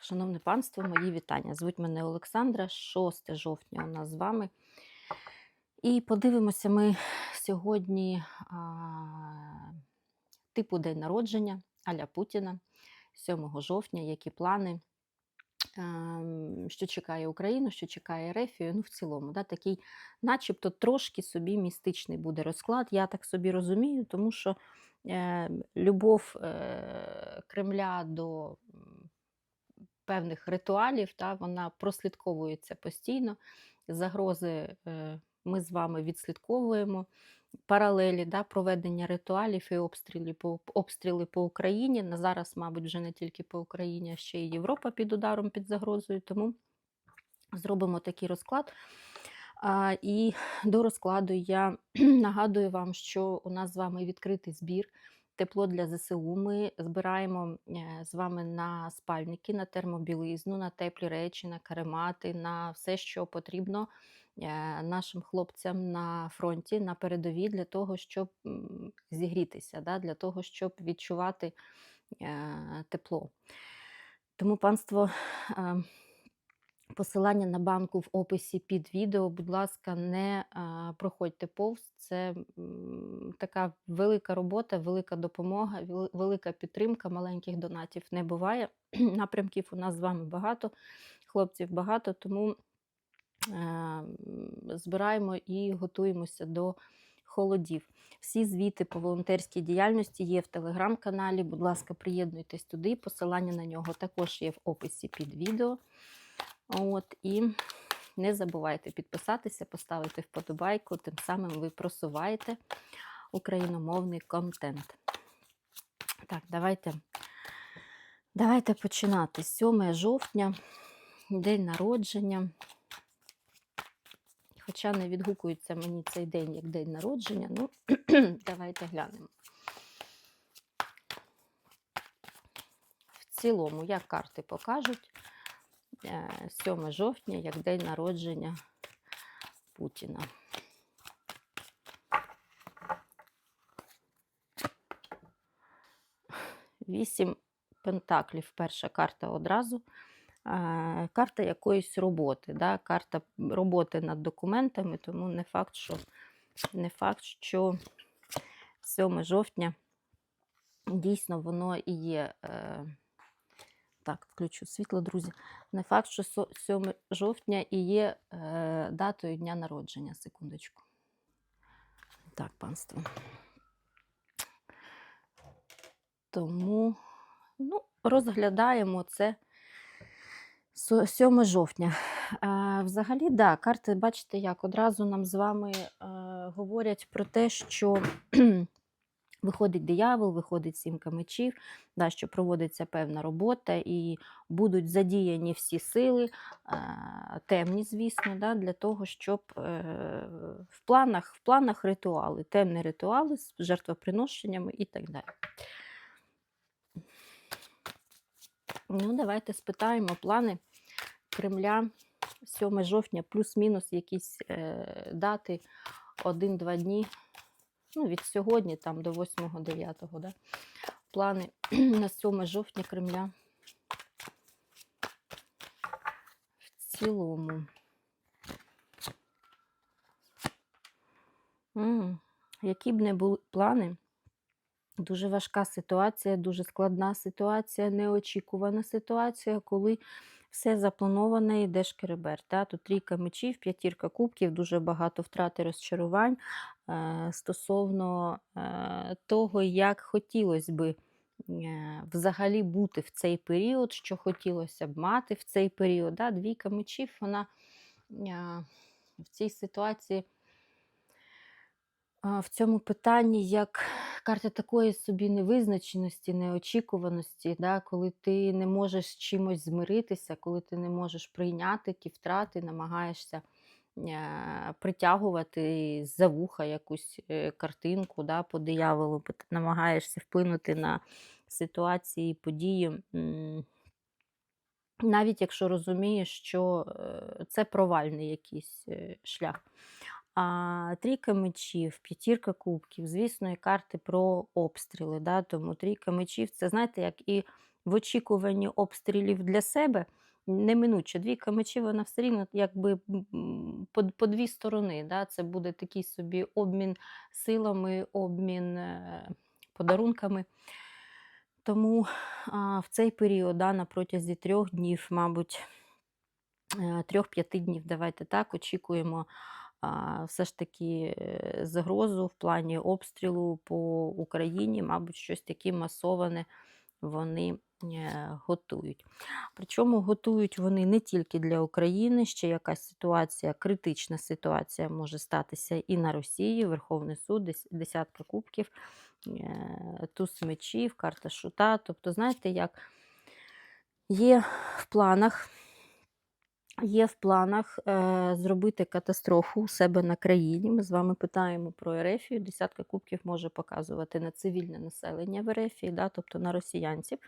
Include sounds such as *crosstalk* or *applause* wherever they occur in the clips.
Шановне панство, мої вітання. Звуть мене Олександра, 6 жовтня у нас з вами. І подивимося ми сьогодні а, типу день народження Аля Путіна 7 жовтня, які плани, ем, що чекає Україну, що чекає Ерефію, ну в цілому, да, такий, начебто, трошки собі містичний буде розклад. Я так собі розумію, тому що е, любов е, Кремля до певних ритуалів, та, вона прослідковується постійно. Загрози е, ми з вами відслідковуємо. Паралелі да, проведення ритуалів і обстріли по, обстріли по Україні. На зараз, мабуть, вже не тільки по Україні, а ще й Європа під ударом, під загрозою. Тому зробимо такий розклад. А, і до розкладу я *clears throat* нагадую вам, що у нас з вами відкритий збір. Тепло для ЗСУ. Ми збираємо е, з вами на спальники, на термобілизну, на теплі речі, на каремати, на все, що потрібно е, нашим хлопцям на фронті, на передовій, для того, щоб зігрітися, для того, щоб відчувати е, тепло. Тому, панство, посилання на банку в описі під відео. Будь ласка, не проходьте повз. Це така велика робота, велика допомога, велика підтримка маленьких донатів не буває. *clears throat* Напрямків у нас з вами багато, хлопців багато, тому збираємо і готуємося до холодів. Всі звіти по волонтерській діяльності є в телеграм-каналі. Будь ласка, приєднуйтесь туди. Посилання на нього також є в описі під відео. От, і не забувайте підписатися, поставити вподобайку, тим самим ви просуваєте україномовний контент. Так, давайте, давайте починати. 7 жовтня, день народження. Хоча не відгукується мені цей день як день народження, ну *clears throat* давайте глянемо. В цілому, як карти покажуть, 7 жовтня як день народження Путіна. Вісім пентаклів. Перша карта одразу. Е, Карта якоїсь роботи. Да? Карта роботи над документами, тому не факт, що, не факт, що 7 жовтня дійсно воно і є. Е, так, включу світло, друзі. Не факт, що 7 жовтня і є е, датою дня народження. Секундочку. Так, панство. Тому ну, розглядаємо це 7 жовтня. Е, взагалі, да, карти, бачите, як одразу нам з вами е, говорять про те, що виходить диявол, виходить сімка мечів, да, що проводиться певна робота, і будуть задіяні всі сили, е, темні, звісно, да, для того, щоб е, в планах, в планах ритуали, темні ритуали з жертвоприношеннями і так далі. Ну, давайте спитаємо плани Кремля 7 жовтня, плюс-мінус якісь е, дати, 1-2 дні. Ну, від сьогодні там до 8-9, да? Плани *clears throat* на 7 жовтня Кремля. В цілому. М, Які б не були плани, Дуже важка ситуація, дуже складна ситуація, неочікувана ситуація, коли все заплановане, йде шкеребер. Тут трійка мечів, п'ятірка кубків, дуже багато втрат і розчарувань стосовно е, того, як хотілося би е, взагалі бути в цей період, що хотілося б мати в цей період. Да? Двійка мечів, вона е, в цій ситуації в цьому питанні як карта такої собі невизначеності, неочікуваності, да, коли ти не можеш чимось змиритися, коли ти не можеш прийняти ті втрати, намагаєшся е, притягувати за вуха якусь е, картинку да, по дияволу, бо ти намагаєшся вплинути на ситуації, події. Навіть якщо розумієш, що е, це провальний якийсь е, шлях. А, трійка мечів, п'ятірка кубків, звісно, і карти про обстріли. Да? Тому трійка мечів це, знаєте, як і в очікуванні обстрілів для себе, неминуче. Двійка мечів, вона все рівно якби по, по дві сторони. Да? Це буде такий собі обмін силами, обмін е, подарунками. Тому а, в цей період, да, на протязі трьох днів, мабуть, е, трьох-п'яти днів, давайте так, очікуємо а, все ж таки е, загрозу в плані обстрілу по Україні, мабуть, щось таке масоване вони готують. Причому готують вони не тільки для України, ще якась ситуація, критична ситуація може статися і на Росії, Верховний суд, дес- десятка кубків, е, туз мечів, карта шута. Тобто, знаєте, як є в планах. Є в планах е, зробити катастрофу у себе на країні. Ми з вами питаємо про Ерефію. Десятка кубків може показувати на цивільне населення в Ерефії, да, тобто на росіянців.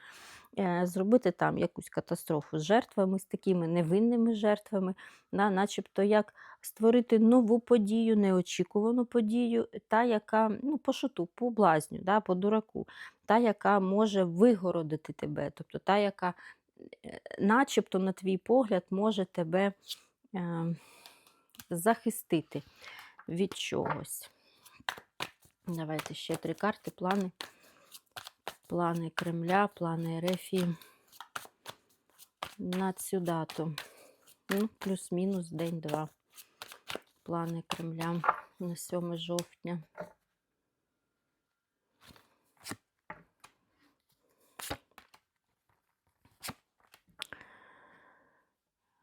Е, зробити там якусь катастрофу з жертвами, з такими невинними жертвами, да, начебто як створити нову подію, неочікувану подію, та, яка ну, по шуту, по блазню, да, по дураку, та, яка може вигородити тебе, тобто та, яка начебто, на твій погляд, може тебе е, захистити від чогось. Давайте ще три карти, плани. Плани Кремля, плани Ерефії на цю дату. Ну, плюс-мінус день-два. Плани Кремля на 7 жовтня.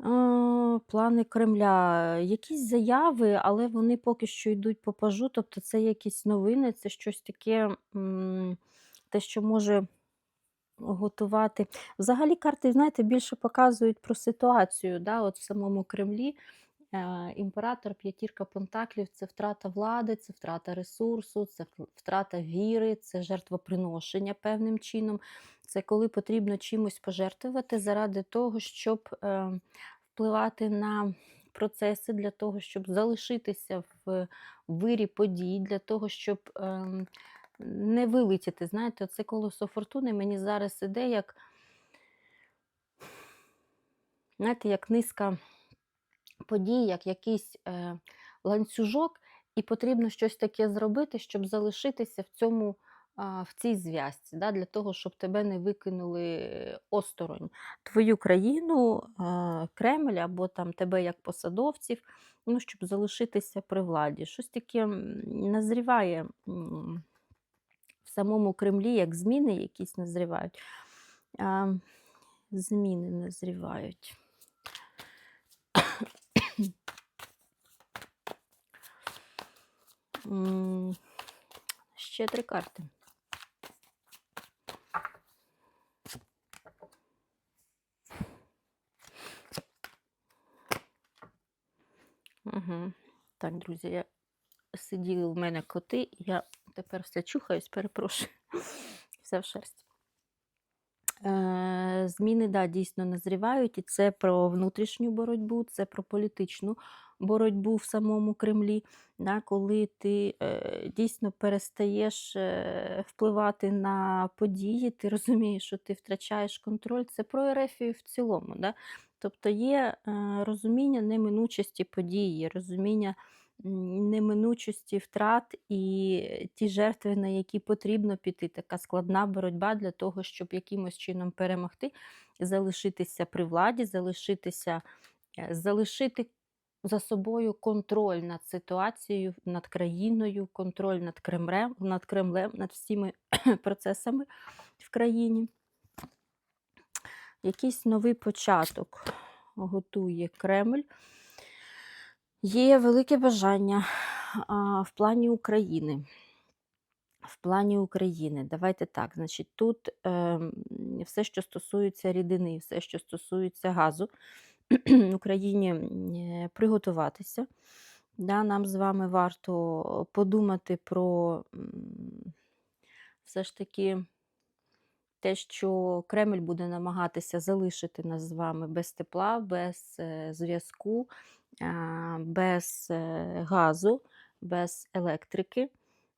А, Плани Кремля. Якісь заяви, але вони поки що йдуть по пажу, тобто це якісь новини, це щось таке, те, що може готувати. Взагалі карти, знаєте, більше показують про ситуацію, да, от в самому Кремлі. Е, Імператор, п'ятірка пентаклів це втрата влади, це втрата ресурсу, це втрата віри, це жертвоприношення певним чином. Це коли потрібно чимось пожертвувати заради того, щоб е, впливати на процеси, для того, щоб залишитися в вирі подій, для того, щоб ем, не вилетіти. Знаєте, це колесо фортуни мені зараз іде як, знаєте, як низка подій, як якийсь е, ланцюжок, і потрібно щось таке зробити, щоб залишитися в цьому. В цій зв'язці, да, для того, щоб тебе не викинули осторонь. Твою країну, Кремль або там тебе як посадовців, ну, щоб залишитися при владі. Щось таке назріває в самому Кремлі, як зміни якісь назрівають. Зміни назрівають. Ще три карти. Угу. Так, друзі, я сиділи в мене коти, я тепер все чухаюсь, перепрошую. *laughs* Все в шерсті. Е, Зміни, да, дійсно назрівають, і це про внутрішню боротьбу, це про політичну боротьбу в самому Кремлі, да, коли ти е, дійсно перестаєш е, впливати на події, ти розумієш, що ти втрачаєш контроль. Це про Ерефію в цілому. Да? Тобто є е, розуміння неминучості події, розуміння неминучості втрат і ті жертви, на які потрібно піти. Така складна боротьба для того, щоб якимось чином перемогти, залишитися при владі, залишитися, е, залишити за собою контроль над ситуацією, над країною, контроль над Кремлем, над Кремлем, над всіми *clears throat* процесами в країні. Якийсь новий початок готує Кремль. Є велике бажання а, в плані України. В плані України, давайте так. Значить, тут е, все, що стосується рідини, все, що стосується газу, Україні е, приготуватися. Да, Нам з вами варто подумати про все ж таки те, що Кремль буде намагатися залишити нас з вами без тепла, без е, зв'язку, без е, газу, без електрики,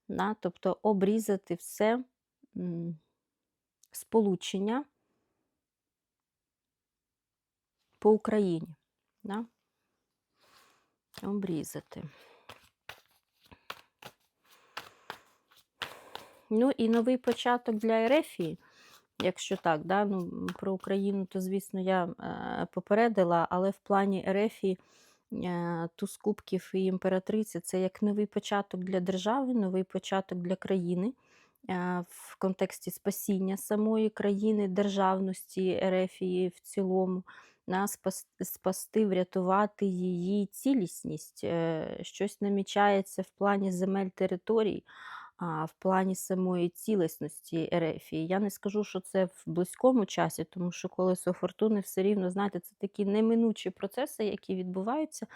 да, тобто обрізати все сполучення по Україні. Да? Обрізати. Ну і новий початок для Ерефії. Якщо так, да? ну, про Україну, то, звісно, я е, попередила, але в плані Ерефії е, туз і імператриця це як новий початок для держави, новий початок для країни е, в контексті спасіння самої країни, державності Ерефії в цілому, на спасти, врятувати її цілісність. Е, Щось намічається в плані земель територій а, в плані самої цілісності Ерефії. Я не скажу, що це в близькому часі, тому що колесо фортуни все рівно, знаєте, це такі неминучі процеси, які відбуваються,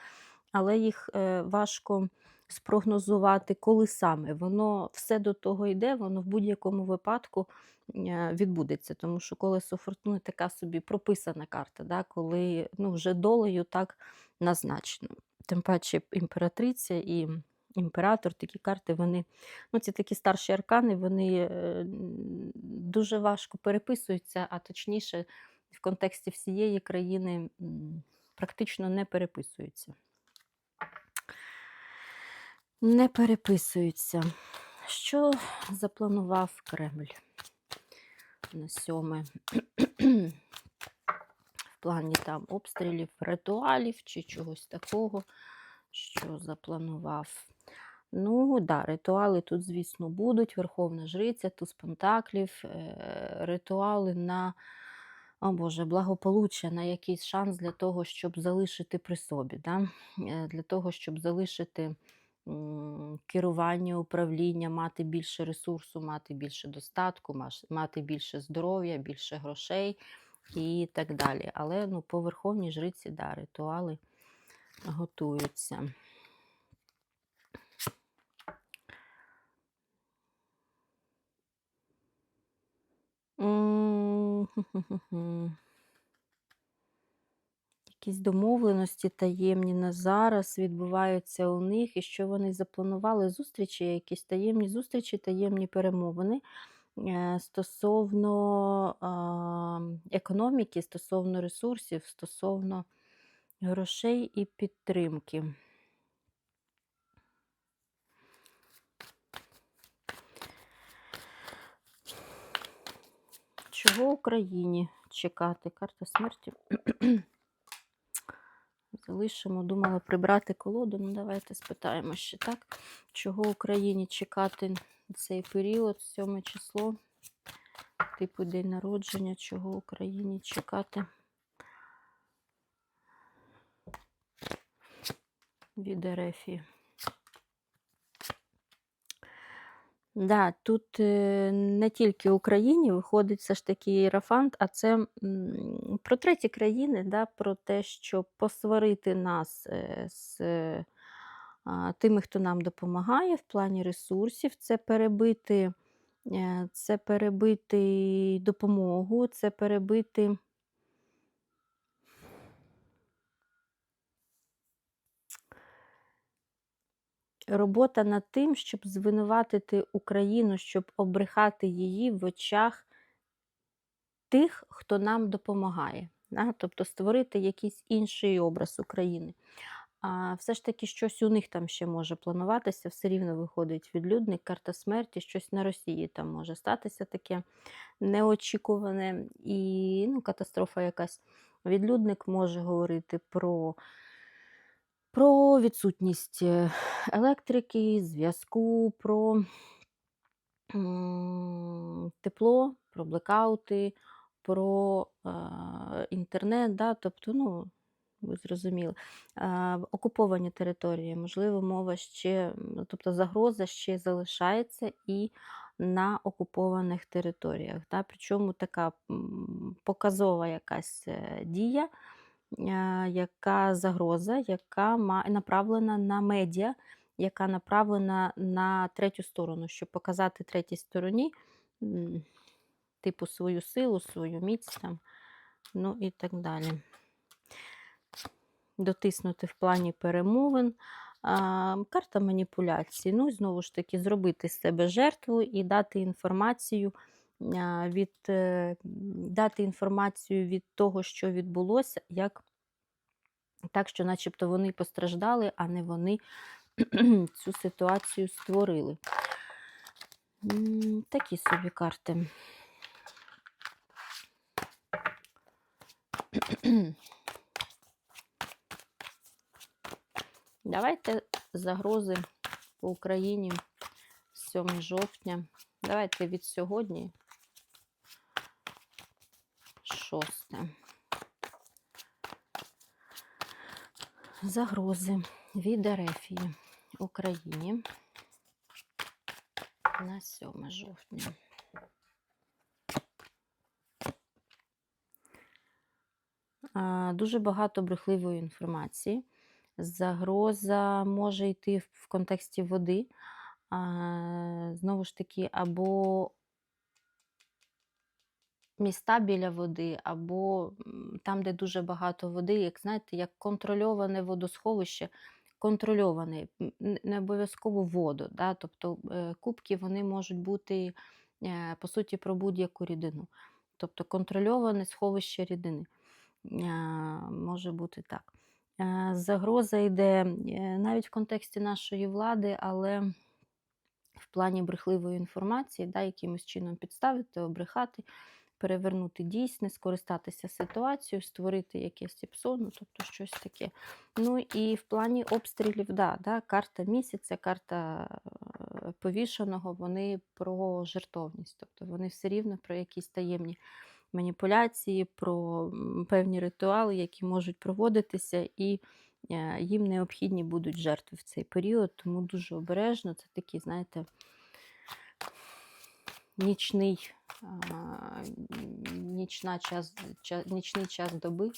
але їх е, важко спрогнозувати, коли саме. Воно все до того йде, воно в будь-якому випадку е, відбудеться, тому що колесо фортуни така собі прописана карта, да, коли ну, вже долею так назначено. Тим паче імператриця і імператор, такі карти, вони, ну, ці такі старші аркани, вони е, дуже важко переписуються, а точніше, в контексті всієї країни практично не переписуються. Не переписуються. Що запланував Кремль на сьоме? В плані там обстрілів, ритуалів чи чогось такого, що запланував. Ну, да, ритуали тут, звісно, будуть. Верховна Жриця, туз Пентаклів, е, ритуали на, о Боже, благополуччя, на якийсь шанс для того, щоб залишити при собі, да? Е, для того, щоб залишити керування, управління, мати більше ресурсу, мати більше достатку, мати більше здоров'я, більше грошей і так далі. Але ну, по Верховній Жриці, да, ритуали готуються. Якісь домовленості таємні на зараз відбуваються у них, і що вони запланували зустрічі, якісь таємні зустрічі, таємні перемовини е, стосовно економіки, стосовно ресурсів, стосовно грошей і підтримки. Чого Україні чекати? Карта смерті. Залишимо, думала прибрати колоду. Ну, давайте спитаємо ще так. Чого Україні чекати цей період, 7 число, типу день народження, чого Україні чекати від Ерефії. Да, тут е, не тільки Україні виходить все ж таки Єрофант, а це про треті країни, да, про те, щоб посварити нас е, з е, тими, хто нам допомагає в плані ресурсів, це перебити, е, це перебити допомогу, це перебити. Робота над тим, щоб звинуватити Україну, щоб обрехати її в очах тих, хто нам допомагає. Да? Тобто створити якийсь інший образ України. А все ж таки, щось у них там ще може плануватися, все рівно виходить відлюдник, карта смерті, щось на Росії там може статися таке неочікуване і ну, катастрофа якась. Відлюдник може говорити про про відсутність е, електрики, зв'язку, про тепло, про блекаути, про е, інтернет, да, тобто, ну, ви зрозуміли, е, окуповані території, можливо, мова ще, тобто загроза ще залишається і на окупованих територіях. Да, причому така показова якась дія яка загроза, яка направлена на медіа, яка направлена на третю сторону, щоб показати третій стороні, типу, свою силу, свою міць там, ну і так далі. Дотиснути в плані перемовин. Карта маніпуляції. Ну, знову ж таки, зробити з себе жертву і дати інформацію від, е, дати інформацію від того, що відбулося, як Так що, начебто, вони постраждали, а не вони *clears throat* цю ситуацію створили. Такі собі карти. *clears throat* Давайте загрози по Україні 7 жовтня. Давайте від сьогодні 6. Загрози від Ерефії Україні на 7 жовтня. Дуже багато брехливої інформації. Загроза може йти в контексті води. Знову ж таки, або міста біля води, або там, де дуже багато води, як знаєте, як контрольоване водосховище, контрольоване, не обов'язково воду. Да? Тобто е, кубки вони можуть бути е, по суті про будь-яку рідину. Тобто контрольоване сховище рідини. Е, Може бути так. Загроза йде навіть в контексті нашої влади, але в плані брехливої інформації, да, якимось чином підставити, обрехати, перевернути дійсне, скористатися ситуацією, створити якесь іпсо, ну, тобто щось таке. Ну і в плані обстрілів, да, да, карта місяця, карта е, повішеного, вони про жертовність, тобто вони все рівно про якісь таємні маніпуляції, про певні ритуали, які можуть проводитися, і е, їм необхідні будуть жертви в цей період, тому дуже обережно. Це такий, знаєте, нічний, нічна час, ча- нічний час доби.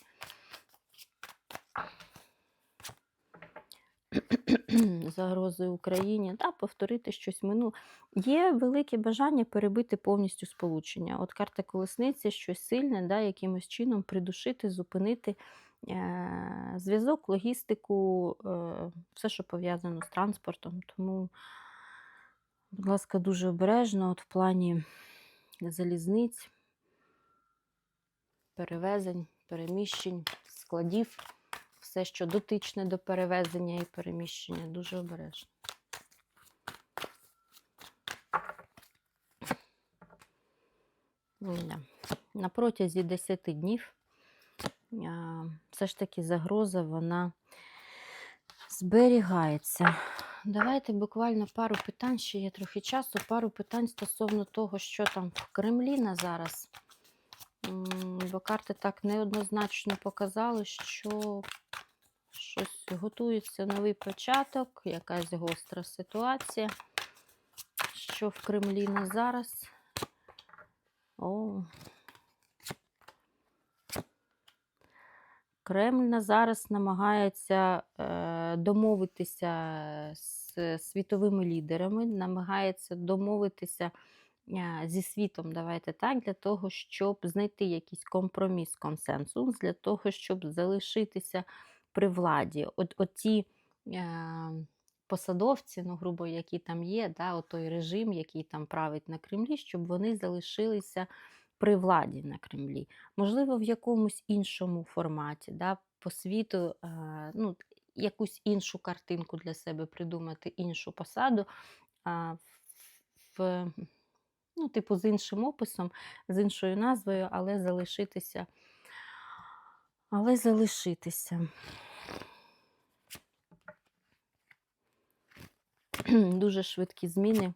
Загрози Україні, да, повторити щось минуле. Є велике бажання перебити повністю сполучення. От карта колесниці, щось сильне, да, якимось чином придушити, зупинити е- зв'язок, логістику, е- все, що пов'язано з транспортом. Тому, будь ласка, дуже обережно от в плані залізниць, перевезень, переміщень, складів, все, що дотичне до перевезення і переміщення, дуже обережно. На протязі 10 днів все ж таки загроза вона зберігається. Давайте буквально пару питань, ще є трохи часу, пару питань стосовно того, що там в Кремлі на зараз. Бо карти так неоднозначно показали, що щось готується новий початок, якась гостра ситуація. Що в Кремлі на зараз? О. Кремль на зараз намагається е, домовитися з світовими лідерами, намагається домовитися е, зі світом, давайте так, для того, щоб знайти якийсь компроміс, консенсус, для того, щоб залишитися при владі. От оті е, посадовці, ну, грубо, які там є, да, той режим, який там править на Кремлі, щоб вони залишилися при владі на Кремлі. Можливо, в якомусь іншому форматі, да, по світу, е, ну, якусь іншу картинку для себе придумати, іншу посаду. А, в, ну, типу, з іншим описом, з іншою назвою, але залишитися. Але залишитися. Дуже швидкі зміни.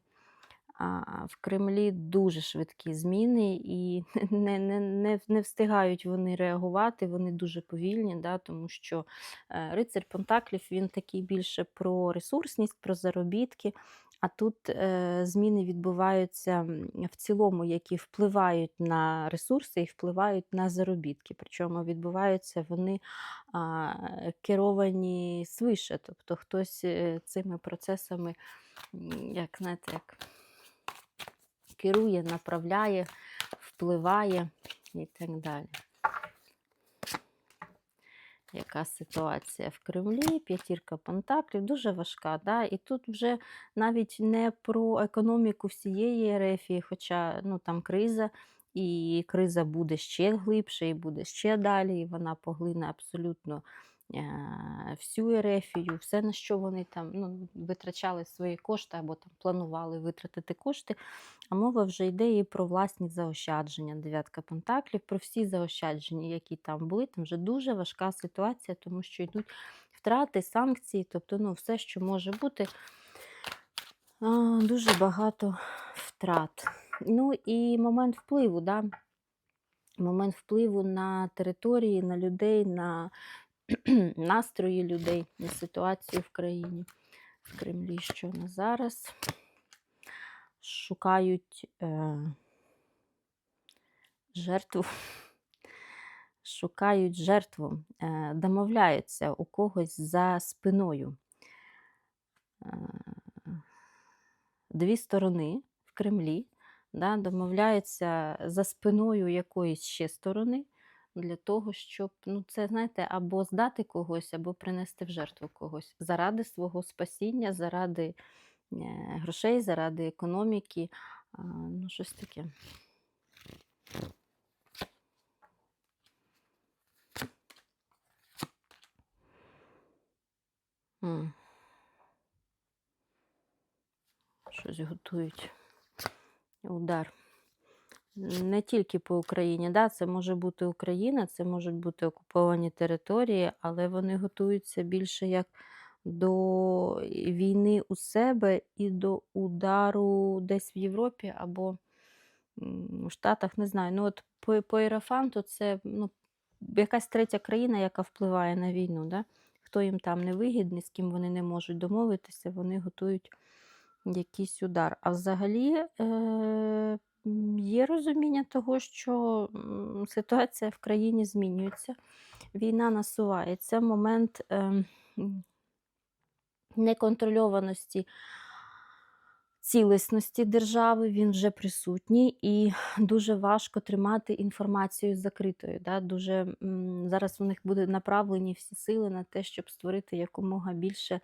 В Кремлі дуже швидкі зміни, і *laughs* не, не, не, не встигають вони реагувати, вони дуже повільні, да, тому що е, рицар Пентаклів він такий більше про ресурсність, про заробітки. А тут е, зміни відбуваються в цілому, які впливають на ресурси і впливають на заробітки. Причому відбуваються вони а, керовані свише, тобто хтось е, цими процесами, як знаєте, як керує, направляє, впливає і так далі. Яка ситуація в Кремлі, п'ятірка Пентаклів, дуже важка. Да? І тут вже навіть не про економіку всієї Ерефії, хоча ну, там криза, і криза буде ще глибше, і буде ще далі, і вона поглине абсолютно всю Ерефію, все, на що вони там ну, витрачали свої кошти або там планували витратити кошти. А мова вже йде і про власні заощадження. Дев'ятка пентаклів, про всі заощадження, які там були. Там вже дуже важка ситуація, тому що йдуть втрати, санкції, тобто ну, все, що може бути. Дуже багато втрат. Ну і момент впливу, да? момент впливу на території, на людей, на *clears throat* настрої людей, на ситуацію в країні. В Кремлі, що на зараз шукають е, жертву, *laughs* шукають жертву, е, домовляються у когось за спиною. Е, дві сторони в Кремлі да, домовляються за спиною якоїсь ще сторони для того, щоб ну, це, знаєте, або здати когось, або принести в жертву когось заради свого спасіння, заради е, грошей, заради економіки. Ну, щось таке. Щось готують. Удар. Не тільки по Україні, да, це може бути Україна, це можуть бути окуповані території, але вони готуються більше як до війни у себе і до удару десь в Європі або в Штатах, не знаю. Ну, от по, по Іерофанту це ну, якась третя країна, яка впливає на війну. Да? Хто їм там не вигідний, з ким вони не можуть домовитися, вони готують якийсь удар. А взагалі е, є розуміння того, що ситуація в країні змінюється, війна насувається, момент е, неконтрольованості. Цілісності держави він вже присутній, і дуже важко тримати інформацію закритою. Да? Дуже, зараз у них будуть направлені всі сили на те, щоб створити якомога більше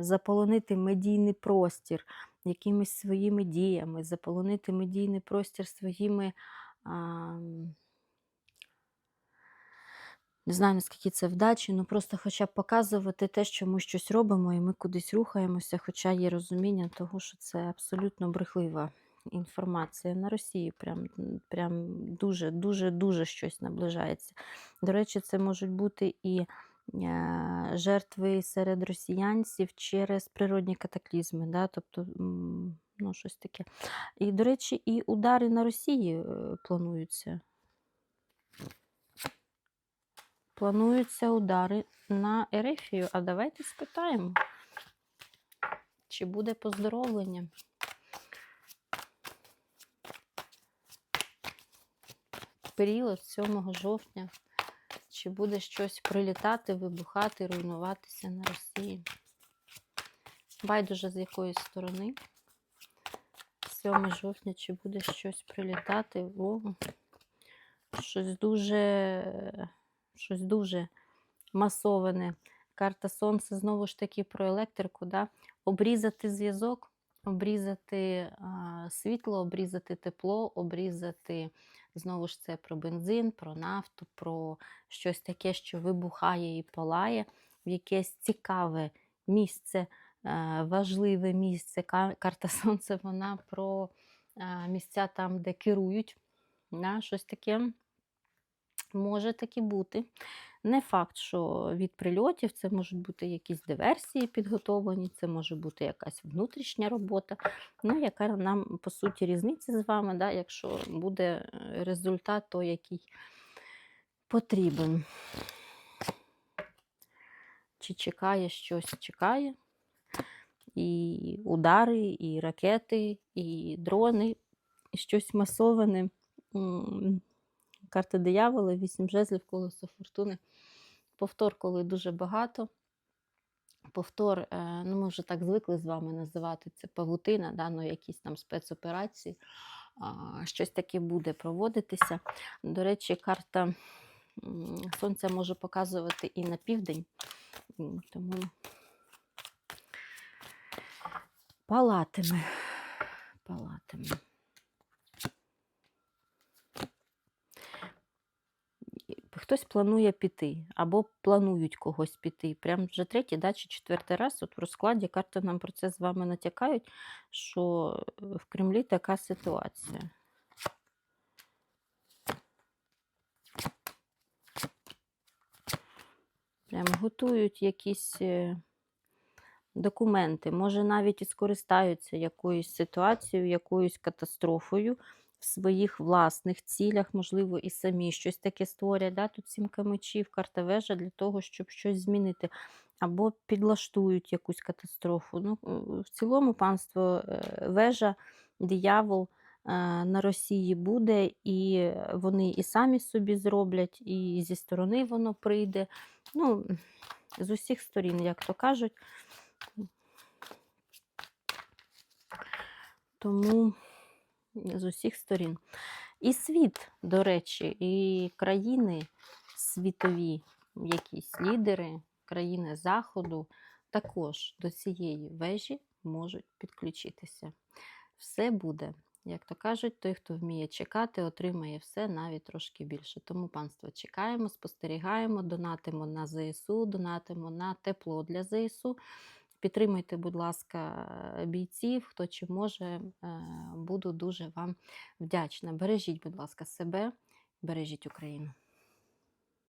заполонити медійний простір якимись своїми діями, заполонити медійний простір своїми. Не знаю, наскільки це вдачі, ну просто хоча б показувати те, що ми щось робимо і ми кудись рухаємося, хоча є розуміння того, що це абсолютно брехлива інформація. На Росії прям, прям дуже, дуже, дуже щось наближається. До речі, це можуть бути і е, жертви серед росіянців через природні катаклізми, да? тобто ну, щось таке. І, до речі, і удари на Росії е, плануються. Плануються удари на Ерефію. А давайте спитаємо, чи буде поздоровлення. Період 7 жовтня. Чи буде щось прилітати, вибухати, руйнуватися на Росії? Байдуже з якої сторони. 7 жовтня, чи буде щось прилітати? О, щось дуже, щось дуже масоване. Карта Сонце знову ж таки про електрику. Да? Обрізати зв'язок, обрізати а, світло, обрізати тепло, обрізати знову ж це про бензин, про нафту, про щось таке, що вибухає і палає, в якесь цікаве місце, е, важливе місце. Карта *laughs* Сонця, вона про е, місця там, де керують. Щось таке може таки бути. Не факт, що від прильотів це можуть бути якісь диверсії підготовлені, це може бути якась внутрішня робота. Ну, яка нам, по суті, різниця з вами, да, якщо буде е, результат той, який потрібен. Чи чекає щось, чекає. І удари, і ракети, і дрони, і щось масоване. Карта диявола, вісім жезлів, колесо фортуни. Повтор, коли дуже багато. Повтор, е, ну ми вже так звикли з вами називати це павутина, да, ну, якісь там спецоперації. Щось таке буде проводитися. До речі, карта Сонця може показувати і на південь, тому палатиме. Палатиме. І хтось планує піти, або планують когось піти. Прям вже третій, да, чи четвертий раз от в розкладі карти нам про це з вами натякають, що е, в Кремлі така ситуація. Прям готують якісь е, документи, може навіть і скористаються якоюсь ситуацією, якоюсь катастрофою в своїх власних цілях, можливо, і самі щось таке створять. Да? Тут сімка мечів, карта вежа для того, щоб щось змінити. Або підлаштують якусь катастрофу. Ну, в цілому панство е, вежа, диявол е, на Росії буде, і вони і самі собі зроблять, і зі сторони воно прийде. Ну, з усіх сторін, як то кажуть. Тому з усіх сторін. І світ, до речі, і країни світові, якісь лідери, країни Заходу також до цієї вежі можуть підключитися. Все буде. Як то кажуть, той, хто вміє чекати, отримає все навіть трошки більше. Тому панство чекаємо, спостерігаємо, донатимо на ЗСУ, донатимо на тепло для ЗСУ. Підтримуйте, будь ласка, бійців, хто чи може, е, буду дуже вам вдячна. Бережіть, будь ласка, себе, бережіть Україну.